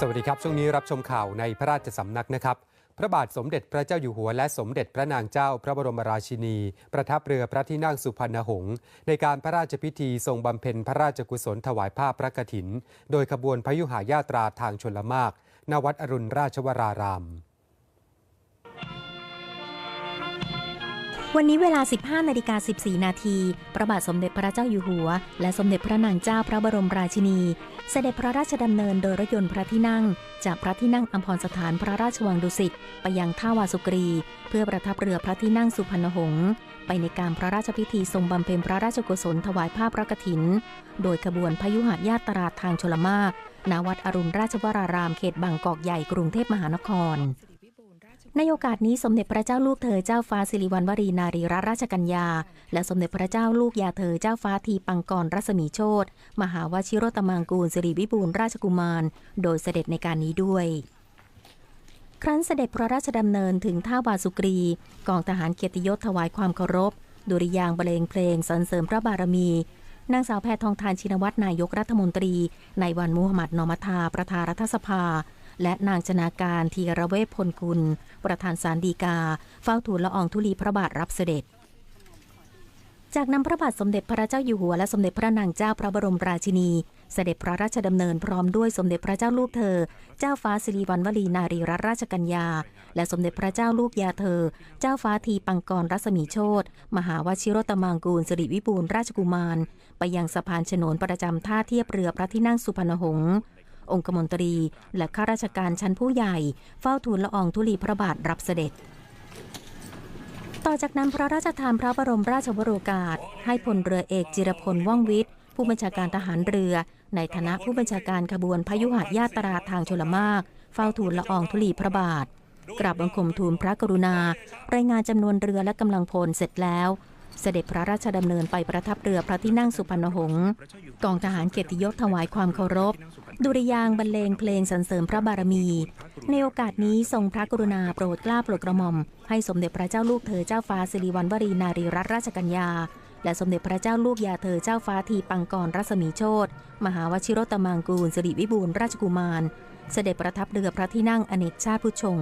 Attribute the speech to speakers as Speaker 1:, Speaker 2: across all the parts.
Speaker 1: สวัสดีครับ ช่วงนี้รับชมข่าวในพระราชสำนักนะครับ พระบาทสมเด็จพระเจ้าอยู่หัว และสมเด็จพระนางเจ้าพระบรมราชินี ประทับเรือพระที่นั่งสุพรรณหงษ์ในการพระราชพิธีทรงบำเพ็ญพระราชกุศลถวายผ้าพระกฐิน โดยขบวนพยุหายาตราทางชนละมากณวัดอรุณราชวราราม
Speaker 2: วันนี้เวลา 15นาฬิกา14 นาที พระบาทสมเด็จพระเจ้าอยู่หัว และสมเด็จพระนางเจ้าพระบรมราชินี เสด็จพระราชดำเนินโดยรถยนต์พระที่นั่ง จากพระที่นั่งอัมพรสถานพระราชวังดุสิตไปยังท่าวาสุกรี เพื่อประทับเรือพระที่นั่งสุพรรณหงษ์ไปในการพระราชพิธีทรงบำเพ็ญพระราชกุศลถวายภาพระกฐิน โดยขบวนพยุหญาตราทางชลมากณวัดอรุณราชวรารามเขตบางกอกใหญ่กรุงเทพมหานคร ในโอกาสนี้สมเด็จพระเจ้าลูกเธอเจ้าฟ้าสิริวัณวรีนารีรัตนราชกัญญา และสมเด็จพระเจ้าลูกยาเธอเจ้าฟ้าทีปังกรรัศมีโชตมหาวชิโรตมังกูลสิริวิบูลราชกุมาร โดยเสด็จในการนี้ด้วย ครั้นเสด็จพระราชดำเนินถึงท่าวาสุกรี กองทหารเกียรติยศถวายความเคารพ ดุริยางบรรเลงเพลงสรรเสริมพระบารมีนางสาวแพทองทานชินวัตรนายกรัฐมนตรี ในวันมุฮัมหมัดนอมัทาประธานรัฐสภา และนางชนาการทีระเวชพลกุล ประธานสารดีกา เฝ้าทูลละอองธุลีพระบาทรับเสด็จ จากนั้นพระบาทสมเด็จพระเจ้าอยู่หัวและสมเด็จพระนางเจ้าพระบรมราชินี เสด็จพระราชดำเนินพร้อมด้วยสมเด็จพระเจ้าลูกเธอ เจ้าฟ้าสิริวัณวลีนารีรัตนราชกัญญา และสมเด็จพระเจ้าลูกยาเธอ เจ้าฟ้าทีปังกรรัศมีโชตมหาวชิโรตมังกูลสิริวิบูลราชกุมาร ไปยังสะพานฉนวนประจำท่าเทียบเรือพระที่นั่งสุพรรณหงษ์ องคมนตรี และข้าราชการชั้นผู้ใหญ่ เฝ้าทูลละอองธุลีพระบาทรับเสด็จ ต่อจากนั้นพระราชทานพระบรมราชวโรกาส ให้พลเรือเอกจิรพลว่องวิทย์ ผู้บัญชาการทหารเรือ ในฐานะผู้บัญชาการขบวนพยุหญาตราทางชลมาก เฝ้าทูลละอองธุลีพระบาทกราบบังคมทูลพระกรุณา รายงานจำนวนเรือและกำลังพลเสร็จแล้ว เสด็จพระราชดำเนินไปประทับเรือพระที่นั่งสุพรรณหงษ์กองทหารเกียรติยศถวายความเคารพ ดุริยางบรรเลงเพลงสรรเสริมพระบารมี ในโอกาสนี้ทรงพระกรุณาโปรดเกล้าโปรดกระหม่อม ให้สมเด็จพระเจ้าลูกเธอเจ้าฟ้าสิริวัณวรีนารีรัตนราชกัญญา และสมเด็จพระเจ้าลูกยาเธอเจ้าฟ้าทีปังกรรัศมีโชตมหาวชิโรตมังกูลสิริวิบูลราชกุมาร เสด็จประทับเรือพระที่นั่งอเนกชาติผู้ชง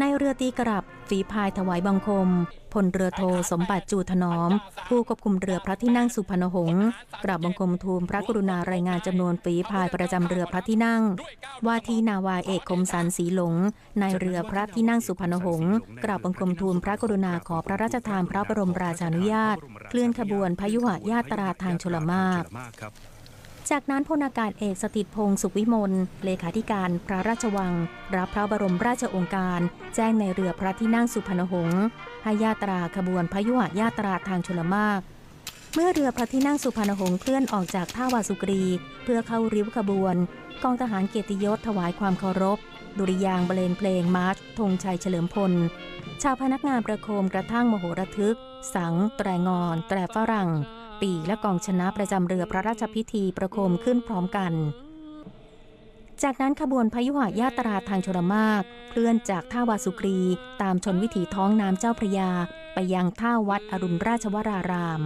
Speaker 2: ในเรือตีกรับฝีพายถวายบังคม พลเรือโทสมบัติจูถนอม ผู้ควบคุมเรือพระที่นั่งสุพรรณหงษ์กราบบังคมทูลพระกรุณารายงานจำนวนฝีพายประจำเรือพระที่นั่ง ว่าที่นาวาเอกคมสันสีหลงในเรือพระที่นั่งสุพรรณหงษ์กราบบังคมทูลพระกรุณาขอพระราชทานพระบรมราชานุญาต เคลื่อนขบวนพยุหญาตราทางชลมาก จากนั้นพลอากาศเอกสถิตพงศ์สุวิมลเลขาธิการพระราชวัง รับพระบรมราชองค์การ แจ้งในเรือพระที่นั่งสุพรรณหงษ์ให้ญาตราขบวนพยุหญาตราทางชลมากเมื่อเรือพระที่นั่งสุพรรณหงษ์เคลื่อนออกจากท่าวาสุกรี เพื่อเข้าริ้วขบวน กองทหารเกียรติยศถวายความเคารพ ดุริยางค์บรเลงเพลงมาร์ชธงชัยเฉลิมพล ชาวพนักงานประโคมกระทั่งมโหระทึก สัง แตรงอน แตรฝรั่ง ปีและกองชนะประจำเรือพระราชพิธีประโคมขึ้นพร้อมกัน จากนั้นขบวนพยุหญาตราทางชลมากเคลื่อนจากท่าวาสุกรีตามชนวิถีท้องน้ำเจ้าพระยา ไปยังท่าวัดอรุณราชวราราม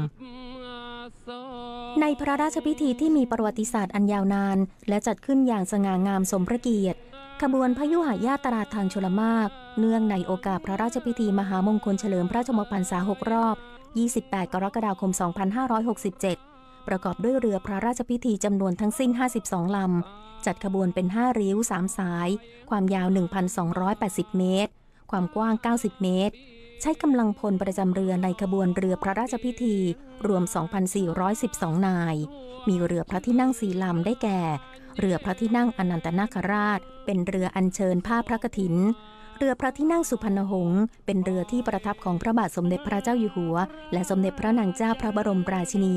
Speaker 2: ในพระราชพิธีที่มีประวัติศาสตร์อันยาวนาน และจัดขึ้นอย่างสง่างามสมพระเกียรติขบวนพยุหญาตราทางชลมาก เนื่องในโอกาสพระราชพิธีมหามงคลเฉลิมพระชนมพรรษาหกรอบ 28 กรกฎาคม 2567 ประกอบด้วยเรือพระราชพิธีจำนวนทั้งสิ้น 52 ลำ จัดขบวนเป็น 5 ริ้ว 3 สาย ความยาว 1,280 เมตร ความกว้าง 90 เมตร ใช้กำลังพลประจำเรือในขบวนเรือพระราชพิธี รวม 2,412 นาย มีเรือพระที่นั่งสีลำได้แก่ เรือพระที่นั่งอนันตนาคราช เป็นเรืออัญเชิญผ้าพระกฐิน เรือพระที่นั่งสุพรรณหงษ์เป็นเรือที่ประทับของพระบาทสมเด็จพระเจ้าอยู่หัว และสมเด็จพระนางเจ้าพระบรมราชินี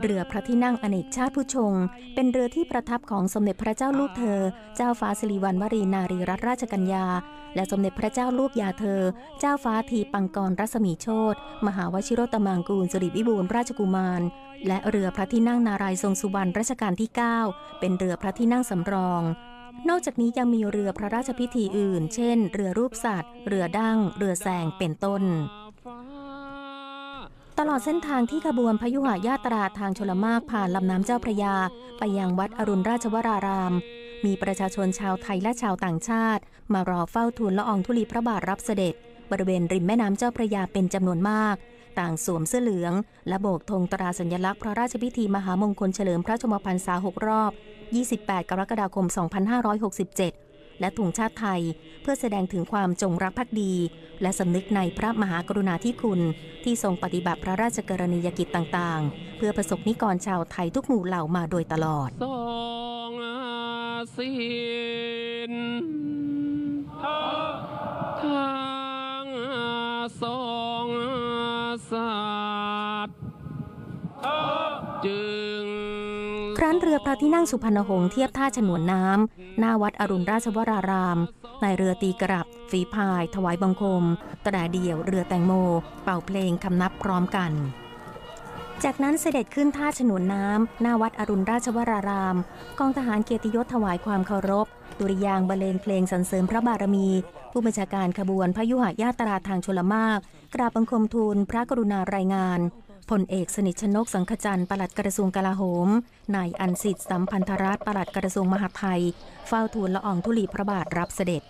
Speaker 2: เรือพระที่นั่งอเนกชาติผู้ชง เป็นเรือที่ประทับของสมเด็จพระเจ้าลูกเธอ เจ้าฟ้าสิริวัณวรีนารีรัตนราชกัญญา และสมเด็จพระเจ้าลูกยาเธอ เจ้าฟ้าทีปังกรรัศมีโชตมหาวชิโรตมังกูลสิริวิบูลราชกุมารและเรือพระที่นั่งนารายทรงสุวรรณรัชกาลที่ 9 เป็นเรือพระที่นั่งสำรอง นอกจากนี้ยังมีเรือพระราชพิธีอื่น เช่น เรือรูปสัตว์ เรือดั้ง เรือแสงเป็นต้น ตลอดเส้นทางที่ขบวนพยุหายาตราทางชลมากผ่านลำน้ำเจ้าพระยา ไปยังวัดอรุณราชวราราม มีประชาชนชาวไทยและชาวต่างชาติ มารอเฝ้าทูลละอองธุลีพระบาทรับเสด็จ บริเวณริมแม่น้ำเจ้าพระยาเป็นจำนวนมาก ต่างสวมเสื้อเหลือง และโบกธงตราสัญลักษณ์พระราชพิธีมหามงคลเฉลิมพระชมพรรษา 6 รอบ 28 กรกฎาคม 2567 และถุงชาติไทย เพื่อแสดงถึงความจงรักภักดี และสำนึกในพระมหากรุณาธิคุณ ที่ทรงปฏิบัติพระราชกรณียกิจต่างๆ เพื่อประสบนิกรชาวไทยทุกหมู่เหล่ามาโดยตลอด
Speaker 3: สองอาสินทางสอง สตร์จึง
Speaker 2: ครั้นเรือพระที่นั่งสุพรรณหงษ์เทียบท่าฉนวนน้ำหน้าวัดอรุณราชวรารามนายเรือตีกรับ ฝีพาย ถวายบังคม ตราเดี่ยว เรือแตงโม เป่าเพลงคำนับพร้อมกัน จากนั้นเสด็จขึ้นท่าฉนวนน้ำหน้าวัดอรุณราชวราราม กองทหารเกียรติยศถวายความเคารพ ดุริยางบรรเลงเพลงสรรเสริญพระบารมี ผู้บัญชาการขบวนพยุหายาตราทางชลมาก กราบบังคมทูลพระกรุณารายงานพลเอกสนิทชนกสังขจันทร์ปลัดกระทรวงกลาโหม นายอันสิทธิ์สัมพันธรัตน์ปลัดกระทรวงมหาดไทย เฝ้าทูลละอองธุลีพระบาทรับเสด็จ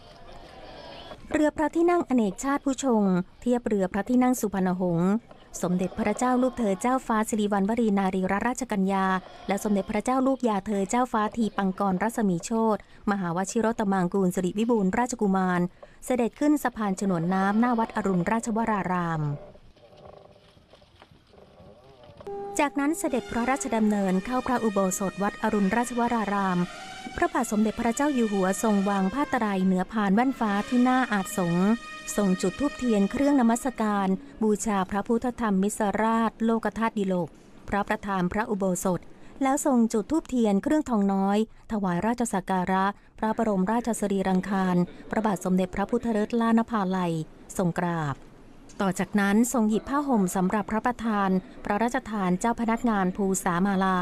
Speaker 2: เรือพระที่นั่งอเนกชาติผู้ชง เทียบเรือพระที่นั่งสุพรรณหงษ์ สมเด็จพระเจ้าลูกเธอเจ้าฟ้าสิริวัณวรีนารีรัตนราชกัญญา และสมเด็จพระเจ้าลูกยาเธอเจ้าฟ้าทีปังกรรัศมีโชตมหาวชิรตมังกูลสิริวิบูลราชกุมาร เสด็จขึ้นสะพานฉนวนน้ำหน้าวัดอรุณราชวราราม จากนั้นเสด็จพระราชดำเนินเข้าพระอุโบสถวัดอรุณราชวราราม พระบาทสมเด็จพระเจ้าอยู่หัวทรงวางผ้าตรายเหนือพานแว่นฟ้าที่หน้าอาจสง ฆ์ทรงจุดทูปเทียนเครื่องนมัสการ บูชาพระพุทธธรรมมิสราช โลกธาตุดิโลก พระประธานพระอุโบสถ แล้วทรงจุดทูปเทียนเครื่องทองน้อย ถวายราชสักการะ พระบรมราชสรีรังคาร พระบาทสมเด็จพระพุทธเลิศล่านภาลัยทรงกราบ ต่อจากนั้นทรงหยิบผ้าห่มสำหรับพระประธาน พระราชทานเจ้าพนักงานภูสามาลา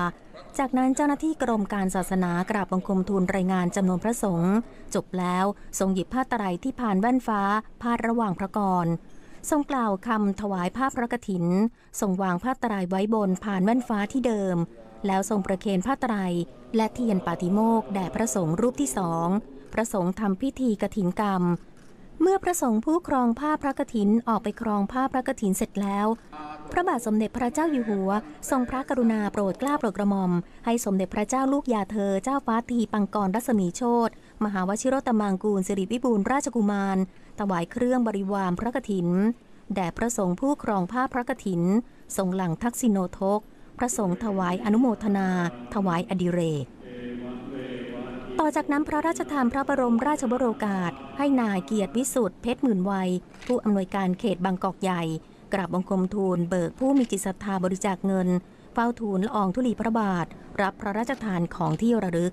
Speaker 2: จากนั้นเจ้าหน้าที่กรมการศาสนากราบบังคมทูลรายงานจำนวนพระสงฆ์จบแล้วทรงหยิบผ้าไตรที่ผ่านแว่นฟ้า พาดระหว่างพระกรทรงกล่าวคำถวายผ้าพระกฐิน ทรงวางผ้าไตรไว้บนผ่านแว่นฟ้าที่เดิม แล้วทรงประเคนผ้าไตร และเทียนปาติโมกข์แด่พระสงฆ์รูปที่สอง พระสงฆ์ทำพิธีกฐินกรรม เมื่อพระสงฆ์ผู้ครองผ้าพระกฐินออกไปครองผ้าพระกฐินเสร็จแล้ว พระบาทสมเด็จพระเจ้าอยู่หัว ทรงพระกรุณาโปรดเกล้าโปรดกระหม่อม ให้สมเด็จพระเจ้าลูกยาเธอเจ้าฟ้าทีปังกรรัศมีโชตมหาวชิโรตมังกูลสิริวิบูลราชกุมารถวายเครื่องบริวารพระกฐินแด่พระสงฆ์ผู้ครองผ้าพระกฐินทรงหลังทักษิโนทก พระสงฆ์ถวายอนุโมทนา ถวายอดิเรก ต่อจากนั้นพระราชทานพระบรมราชวโรกาส ให้นายเกียรติวิสุทธิ์เพชรหมื่นวัย ผู้อำนวยการเขตบางกอกใหญ่ กราบบังคมทูลเบิกผู้มีจิตศรัทธาบริจาคเงิน เฝ้าทูลละอองธุลีพระบาท รับพระราชทานของที่ระลึก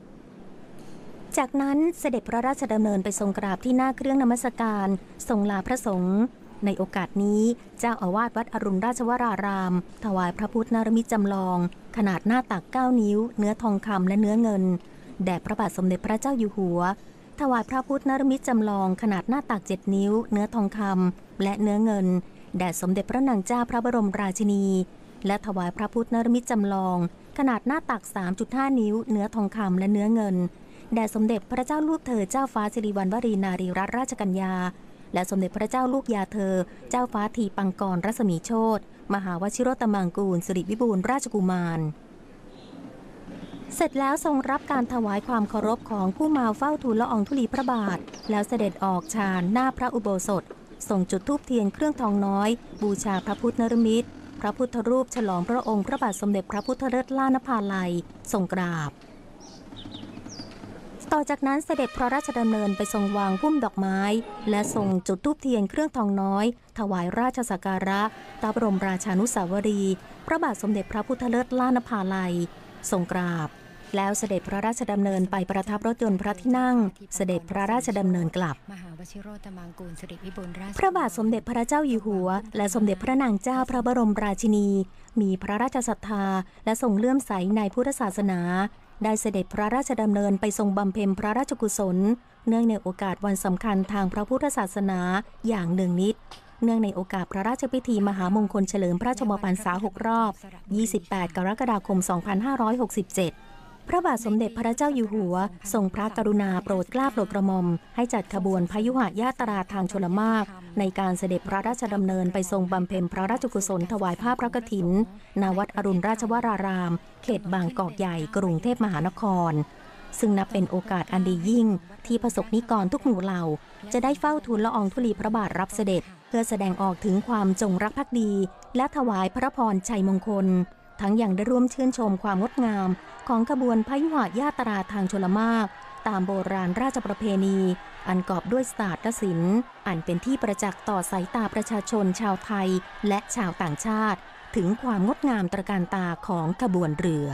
Speaker 2: จากนั้นเสด็จพระราชดำเนินไปทรงกราบที่หน้าเครื่องนมัสการ ทรงลาพระสงฆ์ในโอกาสนี้เจ้าอาวาสวัดอรุณราชวราราม ถวายพระพุทธนารมิตจำลอง ขนาดหน้าตัก 9 นิ้ว เนื้อทองคำและเนื้อเงิน แด่พระบาทสมเด็จพระเจ้าอยู่หัว ถวายพระพุทธนรมิตจำลองขนาดหน้าตัก7นิ้ว เนื้อทองคำและเนื้อเงิน แด่สมเด็จพระนางเจ้าพระบรมราชินี และถวายพระพุทธนรมิตจำลอง ขนาดหน้าตัก 3.5 นิ้ว เนื้อทองคำและเนื้อเงิน แด่สมเด็จพระเจ้าลูกเธอเจ้าฟ้าสิริวัณวรีนารีรัตนราชกัญญา และสมเด็จพระเจ้าลูกยาเธอ เจ้าฟ้าทีปังกรรัศมีโชตมหาวชิโรตมังกูลสิริวิบูลราชกุมาร เสร็จแล้วทรงรับการถวายความเคารพของผู้มาเฝ้าทูลละอองธุลีพระบาท แล้วเสด็จออกฌานหน้าพระอุโบสถส่งจุดธูปเทียนเครื่องทองน้อย บูชาพระพุทธนรมิตร พระพุทธรูปฉลองพระองค์พระบาทสมเด็จพระพุทธเลิศล่านภาลัยทรงกราบ ต่อจากนั้นเสด็จพระราชดำเนินไปทรงวางพุ่มดอกไม้ และทรงจุดธูปเทียนเครื่องทองน้อย ถวายราชสักการะตาบรมราชานุสาวรี พระบาทสมเด็จพระพุทธเลิศล่านภาลัยทรงกราบ แล้วเสด็จพระราชดำเนินไปประทับรถยนต์พระที่นั่ง เสด็จพระราชดำเนินกลับ พระบาทสมเด็จพระเจ้าอยู่หัว และสมเด็จพระนางเจ้าพระบรมราชินี มีพระราชศรัทธาและทรงเลื่อมใสในพุทธศาสนา ได้เสด็จพระราชดำเนินไปทรงบำเพ็ญพระราชกุศล เนื่องในโอกาสวันสำคัญทางพระพุทธศาสนาอย่างเนืองนิดเนื่องในโอกาสพระราชพิธีมหามงคลเฉลิมพระราชบพรรษา 6 รอบ 28 กรกฎาคม 2567 พระบาทสมเด็จพระเจ้าอยู่หัว ทรงพระกรุณาโปรดเกล้าโปรดกระหม่อม ให้จัดขบวนพยุหญาตราทางชลมาก ในการเสด็จพระราชดำเนินไปทรงบำเพ็ญพระราชกุศลถวายผ้าพระกฐินณวัดอรุณราชวราราม เขตบางกอกใหญ่กรุงเทพมหานคร ซึ่งนับเป็นโอกาสอันดียิ่ง ที่ประสบนิกรทุกหมู่เหล่า จะได้เฝ้าทูลละอองธุลีพระบาทรับเสด็จ เพื่อแสดงออกถึงความจงรักภักดี และถวายพระพรชัยมงคล ทั้งยังได้ร่วมชื่นชมความงดงามของขบวนพยุหญาตราทางชลมาก ตามโบราณราชประเพณี อันกอบด้วยศาสตร์ละศิลป์อันเป็นที่ประจักษ์ต่อสายตาประชาชนชาวไทยและชาวต่างชาติ ถึงความงดงามตระการตาของขบวนเรือ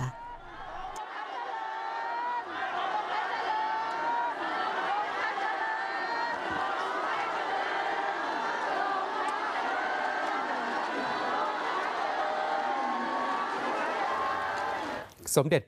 Speaker 1: สมเด็จ